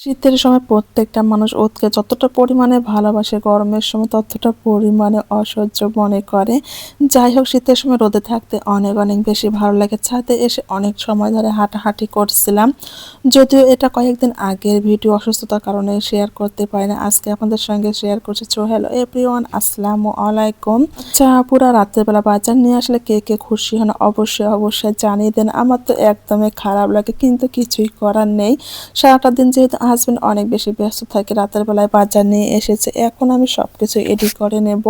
শীতের সময় প্রত্যেকটা মানুষ ওতকে যতটা পরিমাণে ভালোবাসে, গরমের সময় ততটা পরিমাণে অসহ্য মনে করে। যাই হোক, শীতের সময় রোদে থাকতে অনেক অনেক বেশি ভালো লাগে। ছাদে এসে অনেক সময় ধরে হাঁটাহাঁটি করছিলাম। যদিও এটা কয়েকদিন আগের ভিডিও অসুস্থতার কারণে শেয়ার করতে পারি না। আজকে আপনাদের সঙ্গে শেয়ার করছি। চো হ্যালো এভরিওয়ান আসসালামু আলাইকুম। চা পুরা রাত্রেবেলা বাজার নিয়ে আসলে কে কে খুশি হন অবশ্যই অবশ্যই জানিয়ে দেন। আমার তো একদমই খারাপ লাগে, কিন্তু কিছুই করার নেই। সারাটা দিন যেহেতু হাজব্যান্ড অনেক বেশি ব্যস্ত থাকে, রাতের বেলায় বাজার নিয়ে এসেছে। এখন আমি সব কিছু এডিট করে নেব।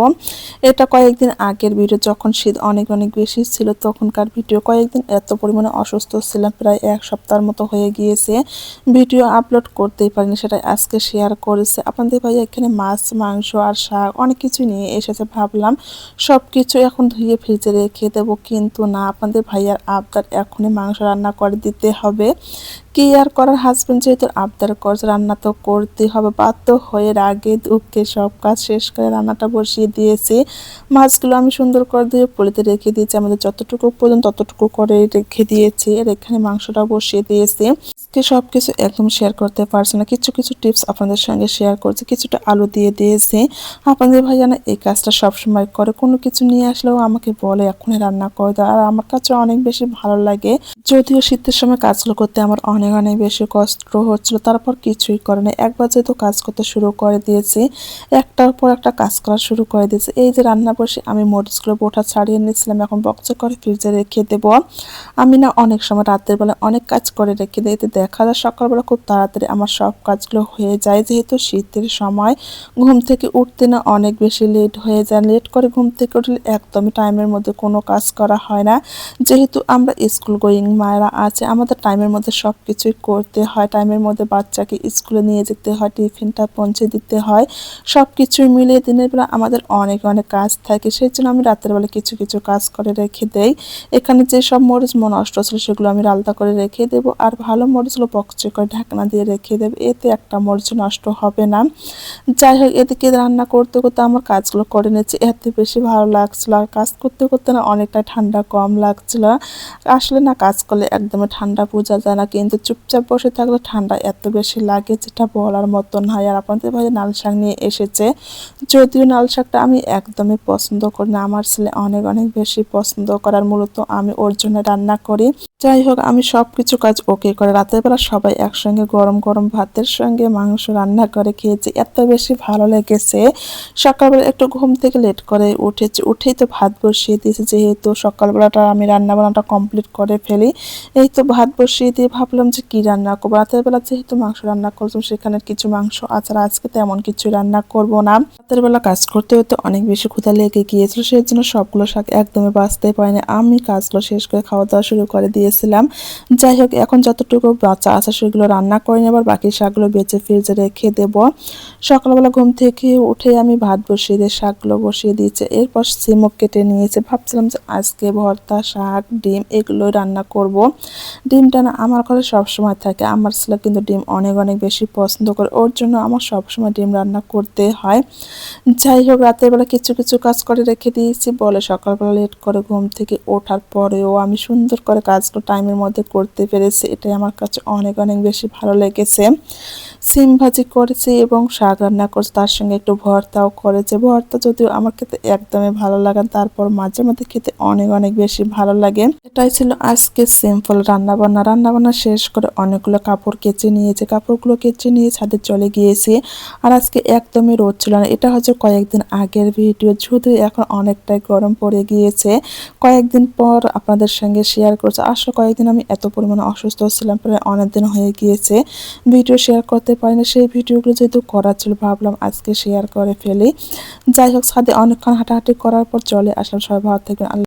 এটা কয়েকদিন আগের ভিডিও যখন শীত অনেক অনেক বেশি ছিল, তখনকার ভিডিও কয়েকদিন এত পরিমাণে অসুস্থ ছিলাম, প্রায় এক সপ্তাহের মতো হয়ে গিয়েছে। ভিডিও আপলোড করতেই পারিনি সেটা আজকে শেয়ার করেছে। আপনাদের ভাই এখানে মাছ, মাংস আর শাক অনেক কিছু নিয়ে এসেছে ভাবলাম। সব কিছু এখন ধুয়ে ফ্রিজে রেখে দেবো, কিন্তু না, আপনাদের ভাইয়ার আবদার এখনই মাংস রান্না করে দিতে হবে। কি আর করার? হাজবেন্ড যেহেতু আবদার করছে রান্না তো করতে হবে। বাধ্য হয়ে রাগে দুঃখে সব কাজ শেষ করে রান্নাটা বসিয়ে দিয়েছি। মাছগুলো আমি সুন্দর করে দিয়ে পলিতে রেখে দিয়েছি। আমাদের যতটুকু প্রয়োজন ততটুকু করে রেখে দিয়েছি। আর এখানে মাংসটা বসিয়ে দিয়েছি। আজকে সব কিছু একদম শেয়ার করতে পারছি না। কিছু কিছু টিপস আপনাদের সঙ্গে শেয়ার করছি। কিছুটা আলু দিয়ে দিয়েছে। আপনাদের ভাই জানা এই কাজটা সবসময় করে। কোনো কিছু নিয়ে আসলেও আমাকে বলে, এখনই রান্না করে দেয় আর আমার কাছে অনেক বেশি ভালো লাগে। যদিও শীতের সময় কাজগুলো করতে আমার অনেক অনেক বেশি কষ্ট হচ্ছিল। তারপর কিছুই করে না একবার যেহেতু কাজ করতে শুরু করে দিয়েছি, একটার পর একটা কাজ করা শুরু করে দিয়েছি। এই যে রান্না বসে আমি মরিচগুলো বোটা ছাড়িয়ে নিয়েছিলাম। এখন বক্সে করে ফ্রিজে রেখে দেবো। আমি না অনেক সময় রাতের বেলা অনেক কাজ করে রেখে এতে দেখা যায় সকালবেলা খুব তাড়াতাড়ি আমার সব কাজগুলো হয়ে যায়। যেহেতু শীতের সময় ঘুম থেকে উঠতে না অনেক বেশি লেট হয়ে যায়। লেট করে ঘুম থেকে উঠলে একদমই টাইমের মধ্যে কোনো কাজ করা হয় না। যেহেতু আমরা স্কুল গোয়িং মায়েরা আছে, আমাদের টাইমের মধ্যে সব কিছুই করতে হয়। টাইমের মধ্যে বাচ্চাকে স্কুলে নিয়ে যেতে হয় টিফিনটা পৌঁছে দিতে হয়। সব কিছুই মিলিয়ে দিনের বেলা আমাদের অনেক অনেক কাজ থাকে। সেই জন্য আমি রাতের বেলা কিছু কিছু কাজ করে রেখে দেই। এখানে যে সব মরিচ মন অষ্ট ছিল সেগুলো আমি আলাদা করে রেখে দেবো। আর ভালো মরিচগুলো বকচে করে ঢাকনা দিয়ে রেখে দেবো, এতে একটা মরিচ নষ্ট হবে না। যাই হোক, এদিকে রান্না করতে করতে আমার কাজগুলো করে নিচ্ছি এত বেশি ভালো লাগছিল আর কাজ করতে করতে না অনেকটা ঠান্ডা কম লাগছিল। আসলে না, কাজ করলে একদমই ঠান্ডা বোঝা যায় না, কিন্তু চুপচাপ বসে থাকলে ঠান্ডা এত বেশি লাগে যেটা বলার মতন হয়। আর আপনাদের ভাই লাল শাক নিয়ে এসেছে, যদিও নাল শাকটা আমি একদমই পছন্দ করি না, আমার ছেলে অনেক অনেক বেশি পছন্দ করার মূলত আমি ওর জন্য রান্না করি। যাই হোক, আমি সব কিছু কাজ ওকে করে রাতের বেলা সবাই একসঙ্গে গরম গরম ভাতের সঙ্গে মাংস রান্না করে খেয়েছি। এত বেশি ভালো লেগেছে। সকালবেলা একটু ঘুম থেকে লেট করে উঠেছি। উঠেই তো ভাত বসিয়ে দিয়েছি। যেহেতু সকালবেলাটা আমি রান্না বান্নাটা কমপ্লিট করে ফেলি, এই তো ভাত বসিয়ে দিয়ে ভাবলাম যে কি রান্না করব? রাতের বেলা যেহেতু মাংস রান্না করতাম সেখানে কিছু মাংস আচার আজকে তেমন কিছু রান্না করব না। রাতের বেলা কাজ করতে হতে অনেক বেশি ক্ষুধা লেগে গিয়েছিল সেই জন্য সবগুলো শাক একদমই বাঁচতে পারিনি। আমি কাজগুলো শেষ করে খাওয়া দাওয়া শুরু করে দিয়েছিলাম। যাই হোক, এখন যতটুকু বাচ্চা আছে সেগুলো রান্না করে নেবার বাকি শাকগুলো বেঁচে ফ্রিজে রেখে দেব। সকালবেলা ঘুম থেকে উঠে আমি ভাত বসিয়ে দিয়ে, শাকগুলো বসিয়ে দিয়েছি। এরপর সিমক কেটে নিয়েছে। ভাবছিলাম যে আজকে ভর্তা, শাক, ডিম এগুলোই রান্না করব। ডিমটা না আমার ঘরে সবসময় থাকে। আমার ছেলে কিন্তু ডিম অনেক অনেক বেশি পছন্দ করে। ওর জন্য আমার সবসময় ডিম রান্না করতে হয়। যাই হোক, রাতের বেলা কিছু কিছু কাজ করে রেখে দিয়েছি। বলে সকালবেলা লেট করে ঘুম থেকে ওঠার পরেও আমি সুন্দর করে কাজগুলো টাইমের মধ্যে করতে পেরেছি। এটাই আমার কাছে অনেক অনেক বেশি ভালো লেগেছে। সিম ভাজি করেছি এবং শাক রান্না করেছি, তার সঙ্গে একটু ভর্তাও করেছে। ভর্তা যদিও আমার খেতে একদমই ভালো লাগে তারপর মাঝে মধ্যে খেতে অনেক অনেক বেশি ভালো লাগে। এটাই ছিল আজকে সিম্পল রান্না বান্না রান্না বান্না শেষ করে অনেকগুলো কাপড় কেচে নিয়েছে। কাপড়গুলো কেচে নিয়ে ছাদে চলে গিয়েছি। আর আজকে একদমই রোদ ছিল না। এটা হচ্ছে কয়েকদিন আগের ভিডিও। শুধু এখন অনেকটাই গরম পড়ে গিয়েছে। কয়েকদিন পর আপনাদের সঙ্গে শেয়ার করছে। আসলে কয়েকদিন আমি এত পরিমাণে অসুস্থ ছিলাম, প্রায় অনেক দিন হয়ে গিয়েছে। ভিডিও শেয়ার করতে পারি না। সেই ভিডিওগুলো যেহেতু করার ছিল, ভাবলাম আজকে শেয়ার করে ফেলি। যাই হোক সাথে অনেকক্ষণ হাঁটাহাঁটি করার পর চলে আসলাম। সবাই ভালো থাকবেন। আল্লাহ